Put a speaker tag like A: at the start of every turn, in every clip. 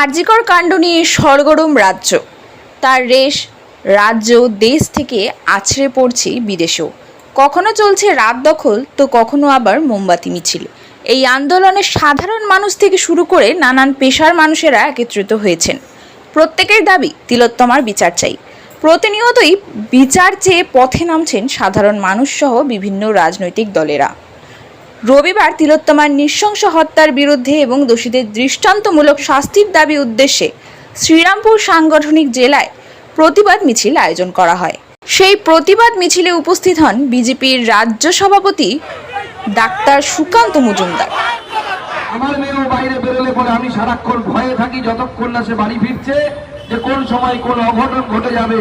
A: আরজিকর কাণ্ড নিয়ে সরগরম রাজ্য। তার রেশ রাজ্য দেশ থেকে আছড়ে পড়ছে বিদেশেও। কখনো চলছে রাত দখল, তো কখনো আবার মোমবাতি মিছিল। এই আন্দোলনে সাধারণ মানুষ থেকে শুরু করে নানান পেশার মানুষেরা একত্রিত হয়েছেন। প্রত্যেকের দাবি, তিলোত্তমার বিচার চাই। প্রতিনিয়তই বিচার চেয়ে পথে নামছেন সাধারণ মানুষ সহ বিভিন্ন রাজনৈতিক দলেরা। রবিবার তিলোত্তমার নৃশংস হত্যার বিরুদ্ধে এবং দোষীদের দৃষ্টান্তমূলক শাস্তির দাবি উদ্দেশ্যে শ্রীরামপুর সাংগঠনিক জেলায় প্রতিবাদ মিছিল আয়োজন করা হয়। সেই প্রতিবাদ মিছিলে উপস্থিত হন বিজেপির রাজ্য সভাপতি ডাক্তার সুকান্ত মজুমদার।
B: আমার মেয়েও বাইরে বেরোলে পরে আমি সারাক্ষণ ভয়ে থাকি যতক্ষণ না সে বাড়ি ফিরছে যে কোন সময় কোন অঘটন ঘটে যাবে।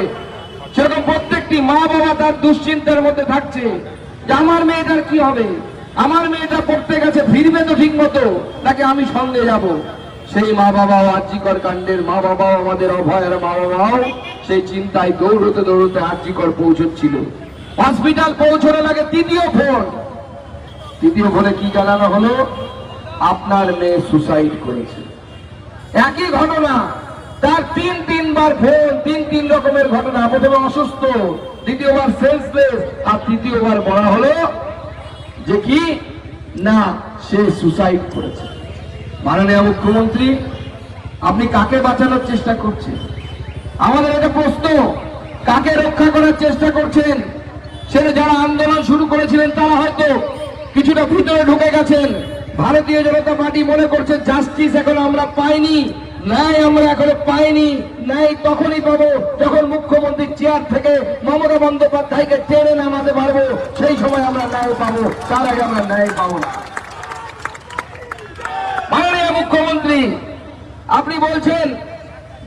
B: সেরকম প্রত্যেকটি মা বাবা তার দুশ্চিন্তার মধ্যে থাকছে যে আমার মেয়েটার কি হবে? আমার মেয়েটা পড়তে গেছে, ফিরবে তো ঠিক মতো তাকে আমি সঙ্গে যাব? সেই মা বাবাও আর্যিকর কাণ্ডের মা বাবাও আমাদের অভয়ের মা বাবাও সেই চিন্তায় দৌড়তে দৌড়তে আর্যিকর পৌঁছচ্ছিল। হসপিটাল পৌঁছানো লাগে তৃতীয় ফোন। তৃতীয় ফোনে কি জানানো হলো? আপনার মেয়ে সুসাইড করেছে। একই ঘটনা, তার তিন তিনবার ফোন, তিন তিন রকমের ঘটনা, প্রথমে অসুস্থ, দ্বিতীয়বার সেন্সলেস আর তৃতীয়বার বলা হলো যে কি? না, সে সুসাইড করেছে। মাননীয় মুখ্যমন্ত্রী, আপনি কাকে বাঁচানোর চেষ্টা করছেন? আমাদের একটা প্রশ্ন, কাকে রক্ষা করার চেষ্টা করছেন? সেটা যারা আন্দোলন শুরু করেছিলেন, তারা হয়তো কিছুটা ভিতরে ঢুকে গেছেন। ভারতীয় জনতা পার্টি মনে করছে, জাস্টিস এখন আমরা পাইনি। ন্যায় আমরা এখনও পাইনি। ন্যায় তখনই পাবো যখন মুখ্যমন্ত্রীর চেয়ার থেকে মমতা বন্দ্যোপাধ্যায়কে টেনে নামাতে পারব, সেই সময় আমরা ন্যায় পাবো, তার আগে আমরা ন্যায় পাবো না। মাননীয় মুখ্যমন্ত্রী, আপনি বলছেন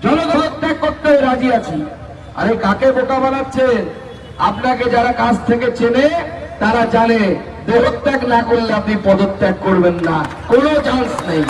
B: জনত্যাগ করতে রাজি আছি। আরে কাকে বোকা বানাচ্ছেন? আপনাকে যারা কাছ থেকে চেনে, তারা জানে, দেহত্যাগ না করলে আপনি পদত্যাগ করবেন না। কোনো চান্স নেই।